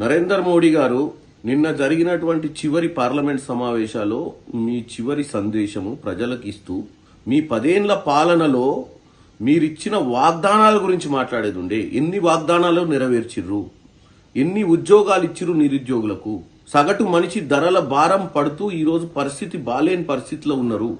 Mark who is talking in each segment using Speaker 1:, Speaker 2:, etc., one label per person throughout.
Speaker 1: నరేందర్ మోడీ గారు నిన్న జరిగినటువంటి చివరి పార్లమెంట్ సమావేశాల్లో మీ చివరి సందేశము ప్రజలకు ఇస్తూ మీ పదేండ్ల పాలనలో మీరిచ్చిన వాగ్దానాల గురించి మాట్లాడేది ఉండే ఎన్ని వాగ్దానాలు నెరవేర్చిర్రు? ఎన్ని ఉద్యోగాలు ఇచ్చిర్రు నిరుద్యోగులకు? సగటు మనిషి ధరల భారం పడుతూ ఈరోజు పరిస్థితి బాలేని పరిస్థితిలో ఉన్నారు.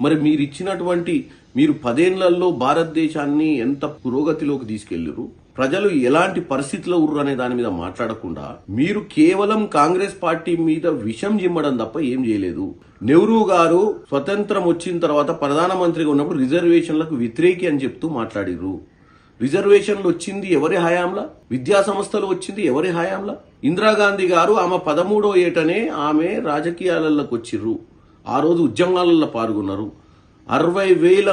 Speaker 1: మరి మీరు ఇచ్చినటువంటి మీరు పదేళ్ళలో భారతదేశాన్ని ఎంత పురోగతిలోకి తీసుకెళ్ళరు ప్రజలు ఎలాంటి పరిస్థితిలో ఉర్రు అనే దాని మీద మాట్లాడకుండా మీరు కేవలం కాంగ్రెస్ పార్టీ మీద విషం జిమ్మడం తప్ప ఏం చేయలేదు. నెహ్రూ గారు స్వతంత్రం వచ్చిన తర్వాత ప్రధానమంత్రిగా ఉన్నప్పుడు రిజర్వేషన్లకు వ్యతిరేకి అని చెప్తూ మాట్లాడిర్రు. రిజర్వేషన్లు వచ్చింది ఎవరి హయాంలా? విద్యా సంస్థలు వచ్చింది ఎవరి హయాంలా? ఇందిరాగాంధీ గారు ఆమె పదమూడో ఏటనే ఆమె రాజకీయాలలోకి వచ్చిర్రు. ఆ రోజు ఉద్యమాలలో పాల్గొన్నారు. అరవై వేల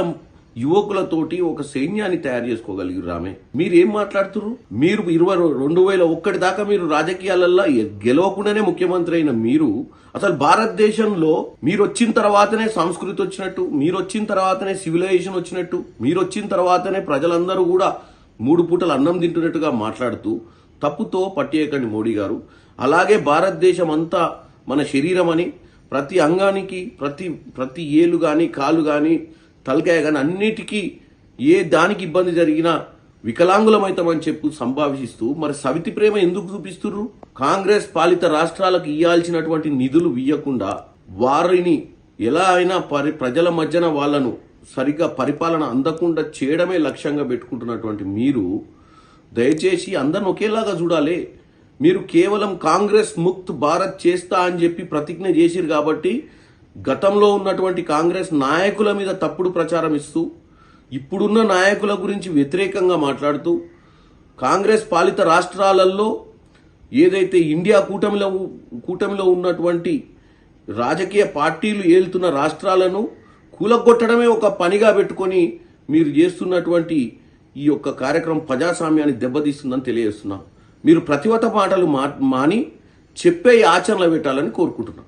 Speaker 1: యువకులతోటి ఒక సైన్యాన్ని తయారు చేసుకోగలిగారు ఆమె మీరు ఏం మాట్లాడుతున్నారు మీరు ఇరవై రెండు వేల ఒక్కటి దాకా మీరు రాజకీయాలల్లో గెలవకుండానే ముఖ్యమంత్రి అయిన మీరు అసలు భారతదేశంలో మీరు వచ్చిన తర్వాతనే సంస్కృతి వచ్చినట్టు మీరు వచ్చిన తర్వాతనే సివిలైజేషన్ వచ్చినట్టు మీరు వచ్చిన తర్వాతనే ప్రజలందరూ కూడా మూడు పూటలు అన్నం తింటున్నట్టుగా మాట్లాడుతూ తప్పుతో పట్టేయకండి మోడీ గారు. అలాగే భారతదేశం అంతా మన శరీరం అని ప్రతి అంగానికి ప్రతి ప్రతి ఏలు కానీ కాలు కానీ తలకాయ కానీ అన్నిటికీ ఏ దానికి ఇబ్బంది జరిగినా వికలాంగులమైతామని చెప్పు సంభావిస్తూ మరి సవితి ప్రేమ ఎందుకు చూపిస్తున్నారు కాంగ్రెస్ పాలిత రాష్ట్రాలకు ఇవ్వాల్సినటువంటి నిధులు ఇవ్వకుండా వారిని ఎలా అయినా పరి ప్రజల మధ్యన వాళ్ళను సరిగ్గా పరిపాలన అందకుండా చేయడమే లక్ష్యంగా పెట్టుకుంటున్నటువంటి మీరు దయచేసి అందరిని ఒకేలాగా చూడాలి. మీరు కేవలం కాంగ్రెస్ ముక్త్ భారత్ చేస్తా అని చెప్పి ప్రతిజ్ఞ చేసిరు కాబట్టి గతంలో ఉన్నటువంటి కాంగ్రెస్ నాయకుల మీద తప్పుడు ప్రచారం ఇస్తూ ఇప్పుడున్న నాయకుల గురించి వ్యతిరేకంగా మాట్లాడుతూ కాంగ్రెస్ పాలిత రాష్ట్రాలలో ఏదైతే ఇండియా కూటమిలో కూటమిలో ఉన్నటువంటి రాజకీయ పార్టీలు ఏలుతున్న రాష్ట్రాలను కూలగొట్టడమే ఒక పనిగా పెట్టుకొని మీరు చేస్తున్నటువంటి ఈ యొక్క కార్యక్రమం ప్రజాస్వామ్యాన్ని దెబ్బతీస్తుందని తెలియజేస్తున్నాం. మీరు ప్రతివత మాటలు మా- మాని చెప్పే ఆచరణలు పెట్టాలని కోరుకుంటున్నాను